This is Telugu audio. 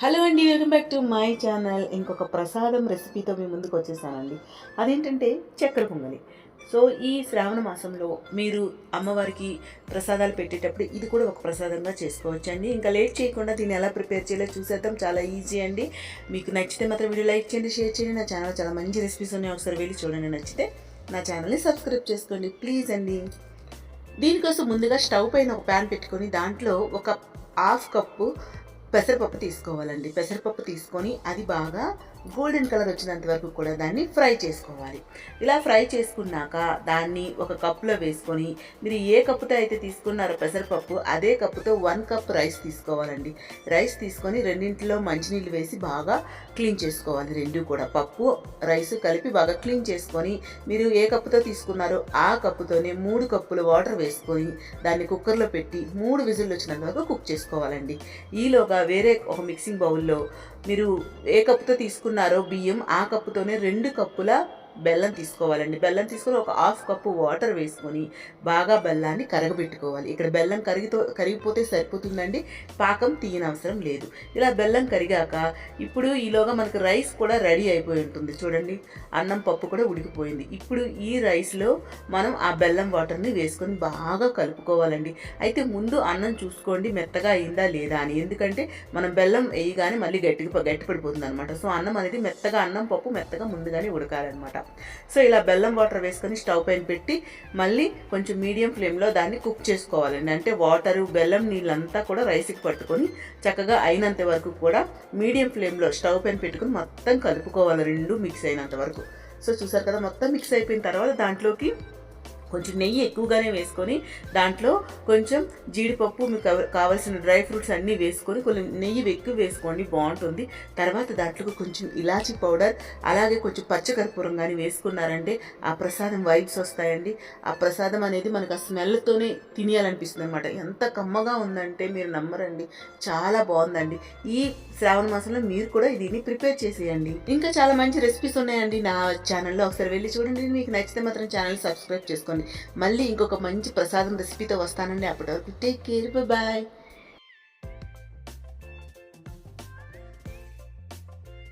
హలో అండి welcome back to my channel. ఇంకొక ప్రసాదం రెసిపీతో మీ ముందుకు వచ్చేసానండి. అదేంటంటే చక్కెర పొంగలి. సో ఈ శ్రావణ మాసంలో మీరు అమ్మవారికి ప్రసాదాలు పెట్టేటప్పుడు ఇది కూడా ఒక ప్రసాదంగా చేసుకోవచ్చు అండి ఇంకా లేట్ చేయకుండా దీన్ని ఎలా ప్రిపేర్ చేయాలో చూసేద్దాం. చాలా ఈజీ అండి. మీకు నచ్చితే మాత్రం వీడియో లైక్ చేయండి షేర్ చేయండి. నా ఛానల్ చాలా మంచి రెసిపీస్ ఉన్నాయి. ఒకసారి వెళ్ళి చూడండి. నచ్చితే నా ఛానల్ని సబ్స్క్రైబ్ చేసుకోండి. ప్లీజ్ అండి. దీనికోసం ముందుగా స్టవ్ పైన ఒక ప్యాన్ పెట్టుకొని దాంట్లో ఒక హాఫ్ కప్పు పెసరపప్పు తీసుకోవాలండి. పెసరపప్పు తీసుకొని అది బాగా గోల్డెన్ కలర్ వచ్చినంత వరకు కూడా దాన్ని ఫ్రై చేసుకోవాలి. ఇలా ఫ్రై చేసుకున్నాక దాన్ని ఒక కప్పులో వేసుకొని మీరు ఏ కప్పుతో అయితే తీసుకున్నారో పెసరపప్పు అదే కప్పుతో వన్ కప్ రైస్ తీసుకోవాలండి. రైస్ తీసుకొని రెండింటిలో మంచినీళ్ళు వేసి బాగా క్లీన్ చేసుకోవాలి. రెండు కూడా పప్పు రైస్ కలిపి బాగా క్లీన్ చేసుకొని మీరు ఏ కప్పుతో తీసుకున్నారో ఆ కప్పుతోనే మూడు కప్పులు వాటర్ వేసుకొని దాన్ని కుక్కర్లో పెట్టి మూడు విజిల్లు వచ్చినంత వరకు కుక్ చేసుకోవాలండి. ఈలోగా వేరే ఒక మిక్సింగ్ బౌల్లో మీరు ఏ కప్పుతో తీసుకున్నారో బియ్యం ఆ కప్పుతోనే రెండు కప్పుల బెల్లం తీసుకోవాలండి. బెల్లం తీసుకొని ఒక హాఫ్ కప్పు వాటర్ వేసుకొని బాగా బెల్లాన్ని కరగబెట్టుకోవాలి. ఇక్కడ బెల్లం కరిగితో కరిగిపోతే సరిపోతుందండి. పాకం తీయనవసరం లేదు. ఇలా బెల్లం కరిగాక ఇప్పుడు ఈలోగా మనకు రైస్ కూడా రెడీ అయిపోయి ఉంటుంది. చూడండి అన్నం పప్పు కూడా ఉడికిపోయింది. ఇప్పుడు ఈ రైస్లో మనం ఆ బెల్లం వాటర్ని వేసుకొని బాగా కలుపుకోవాలండి. అయితే ముందు అన్నం చూసుకోండి మెత్తగా అయిందా లేదా అని. ఎందుకంటే మనం బెల్లం వేయగానే మళ్ళీ గట్టిగా గట్టి పడిపోతుంది అనమాట సో అన్నం అనేది మెత్తగా అన్నం పప్పు మెత్తగా ముందుగానే ఉడకాలన్నమాట. సో ఇలా బెల్లం వాటర్ వేసుకొని స్టవ్ పైన పెట్టి మళ్ళీ కొంచెం మీడియం ఫ్లేమ్లో దాన్ని కుక్ చేసుకోవాలండి. అంటే వాటరు బెల్లం నీళ్ళంతా కూడా రైస్కి పట్టుకొని చక్కగా అయినంత వరకు కూడా మీడియం ఫ్లేమ్లో స్టవ్ పైన పెట్టుకొని మొత్తం కలుపుకోవాలి రెండు మిక్స్ అయినంత వరకు. సో చూసారు కదా మొత్తం మిక్స్ అయిపోయిన తర్వాత దాంట్లోకి కొంచెం నెయ్యి ఎక్కువగానే వేసుకొని దాంట్లో కొంచెం జీడిపప్పు మీకు కావాల్సిన డ్రై ఫ్రూట్స్ అన్నీ వేసుకొని కొంచెం నెయ్యి ఎక్కువ వేసుకోండి బాగుంటుంది. తర్వాత దాంట్లో కొంచెం ఇలాచి పౌడర్ అలాగే కొంచెం పచ్చకర్పూరం కానీ వేసుకున్నారంటే ఆ ప్రసాదం వైబ్స్ వస్తాయండి. ఆ ప్రసాదం అనేది మనకు ఆ స్మెల్తోనే తినేయాలనిపిస్తుంది అనమాట ఎంత కమ్మగా ఉందంటే మీరు నమ్మరండి. చాలా బాగుందండి. ఈ శ్రావణ మాసంలో మీరు కూడా దీన్ని ప్రిపేర్ చేసేయండి. ఇంకా చాలా మంచి రెసిపీస్ ఉన్నాయండి నా ఛానల్లో. ఒకసారి వెళ్ళి చూడండి. మీకు నచ్చితే మాత్రం ఛానల్ సబ్స్క్రైబ్ చేసుకోండి. మళ్ళీ ఇంకొక మంచి ప్రసాదం రెసిపీతో వస్తానండి. అప్పటి వరకు టేక్ కేర్ బాయ్